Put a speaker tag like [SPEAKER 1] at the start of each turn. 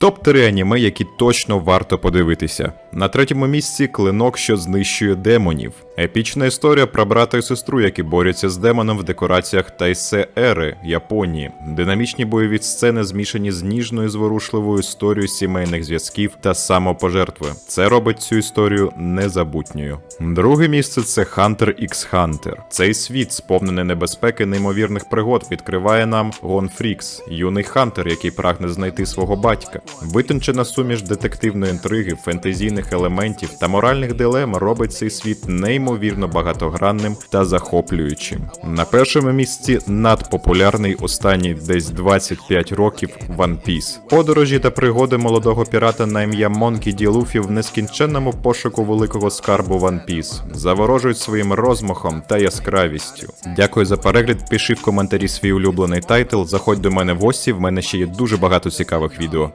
[SPEAKER 1] Топ-3 аніме, які точно варто подивитися. На третьому місці клинок, що знищує демонів. Епічна історія про брата і сестру, які борються з демоном в декораціях Тайсе Ери, Японії. Динамічні бойові сцени змішані з ніжною зворушливою історією сімейних зв'язків та самопожертви. Це робить цю історію незабутньою. Друге місце це Hunter x Hunter. Цей світ, сповнений небезпеки неймовірних пригод, відкриває нам Гон Фрікс, юний хантер, який прагне знайти свого батька. Витончена суміш детективної інтриги, фентезійних елементів та моральних дилем робить цей світ неймовірно багатогранним та захоплюючим. На першому місці надпопулярний останні десь 25 років One Piece. Подорожі та пригоди молодого пірата на ім'я Монкі Ді Луфі в нескінченному пошуку великого скарбу One Piece заворожують своїм розмахом та яскравістю. Дякую за перегляд. Пиши в коментарі свій улюблений тайтл. Заходь до мене в гості. В мене ще є дуже багато цікавих відео.